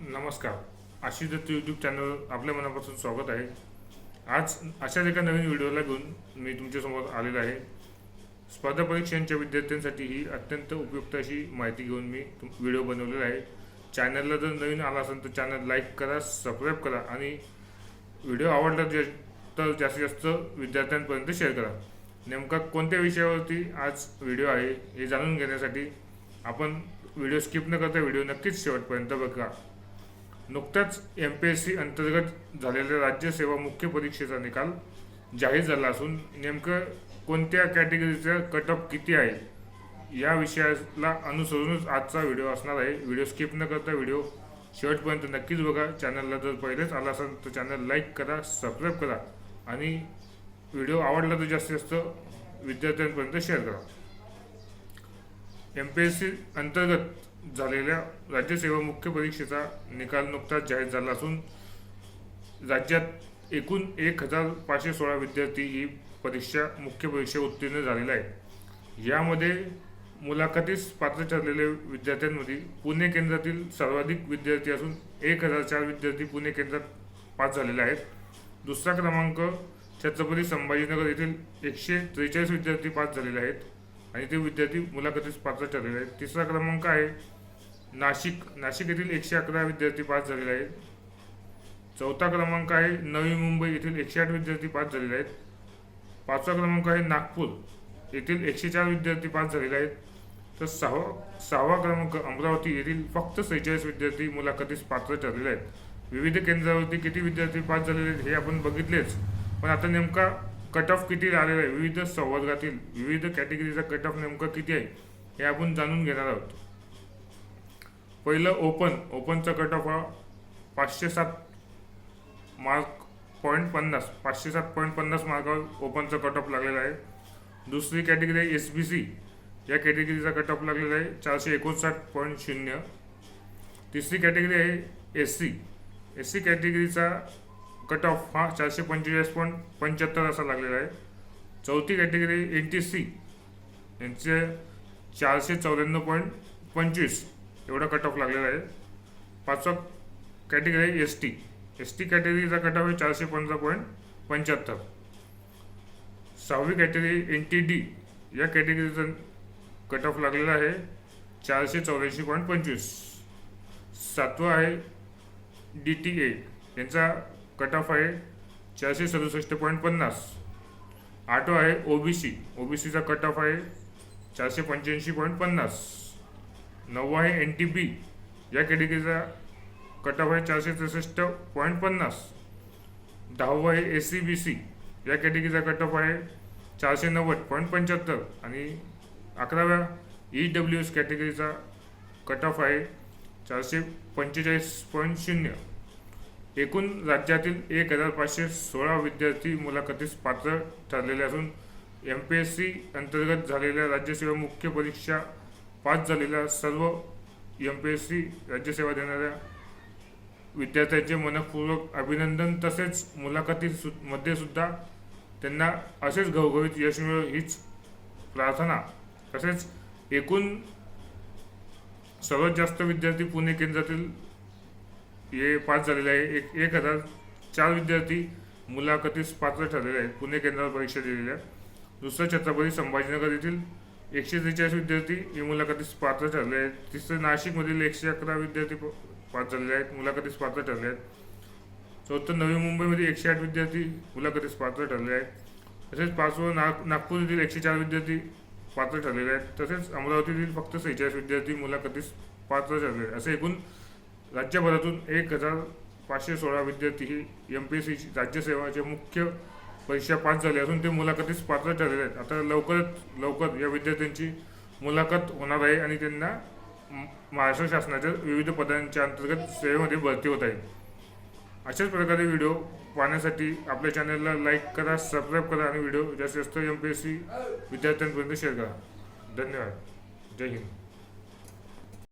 नमस्कार. Ashish Datta YouTube channel आपल्या मनापासून स्वागत आहे. आज अशाच एका नवीन व्हिडिओला घेऊन मी तुमच्यासमोर आलेलो आहे. स्पर्धा परीक्षांच्या विद्यार्थ्यांसाठी ही अत्यंत उपयुक्त अशी माहिती घेऊन मी तुम- व्हिडिओ बनवलेला आहे. चॅनलला जर नवीन आला असेल तर चॅनल लाईक करा सबस्क्राईब करा आणि व्हिडिओ आवडला जे तर जास्तीत जास्त विद्यार्थ्यांपर्यंत शेअर करा. नेमका कोणत्या विषयावरती आज व्हिडिओ आहे हे जाणून घेण्यासाठी आपण व्हिडिओ स्किप न करता व्हिडिओ नक्कीच शेवटपर्यंत बघा. नुकताच एम पी एस सी अंतर्गत झालेल्या राज्यसेवा मुख्य परीक्षेचा निकाल जाहीर झाला असून नेमकं कोणत्या कॅटेगरीचा कट ऑफ किती आहे या विषयाला अनुसरूनच आजचा व्हिडिओ असणार आहे. व्हिडिओ स्किप न करता व्हिडिओ शेवटपर्यंत नक्कीच बघा. चॅनलला जर पहिलेच आला असेल तर चॅनल लाईक करा सबस्क्राईब करा आणि व्हिडिओ आवडला तर जास्तीत जास्त विद्यार्थ्यांपर्यंत शेअर करा. एम पी एस सी अंतर्गत झालेल्या राज्यसेवा मुख्य परीक्षेचा निकाल नुकताच जाहीर झाला असून राज्यात एकूण एक हजार पाचशे सोळा विद्यार्थी ही परीक्षा मुख्य परीक्षा उत्तीर्ण झालेला आहे यामध्ये मुलाखतीस पात्र ठरलेल्या विद्यार्थ्यांमध्ये पुणे केंद्रातील सर्वाधिक विद्यार्थी असून एक हजार चार विद्यार्थी पुणे केंद्रात पास झालेले आहेत. दुसरा क्रमांक छत्रपती संभाजीनगर येथील एकशे त्रेचाळीस विद्यार्थी पास झालेले आहेत. आणि ते विद्यार्थी मुलाखतीस पात्र ठरलेले आहेत. तिसरा क्रमांक आहे नाशिक. नाशिक येथील एकशे अकरा विद्यार्थी पास झालेले आहेत. चौथा क्रमांक आहे नवी मुंबई येथील एकशे आठ विद्यार्थी पास झालेले आहेत. पाचवा क्रमांक आहे नागपूर येथील एकशे चार विद्यार्थी पास झालेले आहेत. तर सहावा सहावा क्रमांक अमरावती येथील फक्त सेहेचाळीस विद्यार्थी मुलाखतीस पात्र ठरलेले आहेत. विविध केंद्रावरती किती विद्यार्थी पास झालेले आहेत हे आपण बघितलेच. पण आता नेमका कट ऑफ किती आलेला आहे? विविध संवर्गातील विविध कॅटेगरीचा कट ऑफ नेमका किती आहे? हे आपण जाणून घेणार आहोत. पहिलं ओपन ओपनचा कट ऑफ हा पाचशे सात मार्क पॉईंट पन्नास पाचशे सात पॉईंट पन्नास मार्कावर ओपनचा कट ऑफ लागलेला आहे. दुसरी कॅटेगरी आहे एस बी सी या कॅटेगरीचा कट ऑफ लागलेला आहे चारशे एकोणसाठ पॉईंट शून्य. तिसरी कॅटेगरी आहे एस सी एस सी कॅटेगरीचा कट ऑफ हा चारशे पंचेचाळीस पॉईंट पंच्याहत्तर असा लागलेला आहे. चौथी कॅटेगरी एन टी सी यांचे चारशे चौऱ्याण्णव पॉईंट पंचवीस. एवढा कट ऑफ लागलेला आहे. पाचवा कॅटेगरी आहे एस टी एस टी कॅटेगरीचा कट ऑफ आहे चारशे पंधरा पॉईंट पंच्याहत्तर. सहावी कॅटेगरी एन टी डी या कॅटेगरीचा कट ऑफ लागलेला आहे चारशे चौऱ्याऐंशी पॉईंट पंचवीस. सातवा आहे डी टी ए यांचा कट ऑफ आहे चारशे सदुसष्ट पॉईंट पन्नास. आठवा आहे ओबीसी. ओबीसीचा कट ऑफ आहे चारशे पंच्याऐंशी पॉईंट पन्नास. नववा आहे एन टी बी. या कॅटेगरीचा कट ऑफ आहे चारशे त्रेसष्ट पॉईंट पन्नास. दहावा आहे एस सी बी सी. या कॅटेगरीचा कट ऑफ आहे चारशे नव्वद पॉईंट पंच्याहत्तर. आणि अकराव्या ई डब्ल्यू एस कॅटेगरीचा कट ऑफ आहे चारशे पंचेचाळीस पॉईंट शून्य. एकूण राज्यातील एक हजार पाचशे सोळा विद्यार्थी मुलाखतीस पात्र ठरलेले असून एम पी एस सी अंतर्गत झालेल्या राज्यसेवा मुख्य परीक्षा पास झालेल्या सर्व एम पी एस सी राज्यसेवा देणाऱ्या विद्यार्थ्यांचे मनपूर्वक अभिनंदन तसेच मुलाखती सु मध्ये सुद्धा त्यांना असेच घवघवीत यश मिळो हीच प्रार्थना. तसेच एकूण सर्वात जास्त विद्यार्थी पुणे केंद्रातील हे पास झालेले आहे. एक एक हजार चार विद्यार्थी मुलाखतीस पात्र ठरलेले आहेत. पुणे केंद्रावर परीक्षा दिलेल्या दुसरं छत्रपती संभाजीनगर येथील एकशे त्रेचाळीस विद्यार्थी हे मुलाखतीस पात्र ठरले आहेत. तिसरं नाशिकमधील एकशे अकरा विद्यार्थी प- पास झालेले आहेत. मुलाखतीस पात्र ठरले आहेत. चौथं नवी मुंबईमध्ये एकशे आठ विद्यार्थी मुलाखतीस पात्र ठरले आहेत. तसेच पाचवं नाग नागपूर येथील एकशे चार विद्यार्थी पात्र ठरलेले आहेत. तसेच अमरावतीतील फक्त सेहेचाळीस विद्यार्थी मुलाखतीस पात्र ठरले आहेत. असे एकूण राज्यभरातून एक हजार पाचशे सोळा विद्यार्थी ही एम पी एस सीची राज्यसेवाचे मुख्य परीक्षा पास झाले असून ते मुलाखतीस पात्र ठरलेले आहेत. आता लवकरात लवकर या विद्यार्थ्यांची मुलाखत होणार आहे आणि त्यांना महाराष्ट्र शासनाच्या विविध पदांच्या अंतर्गत सेवेमध्ये भरती होत आहे. अशाच प्रकारे व्हिडिओ पाहण्यासाठी आपल्या चॅनलला लाईक करा सबस्क्राईब करा आणि व्हिडिओ जास्तीत जास्त एम पी एस सी विद्यार्थ्यांपर्यंत शेअर करा. धन्यवाद. जय हिंद.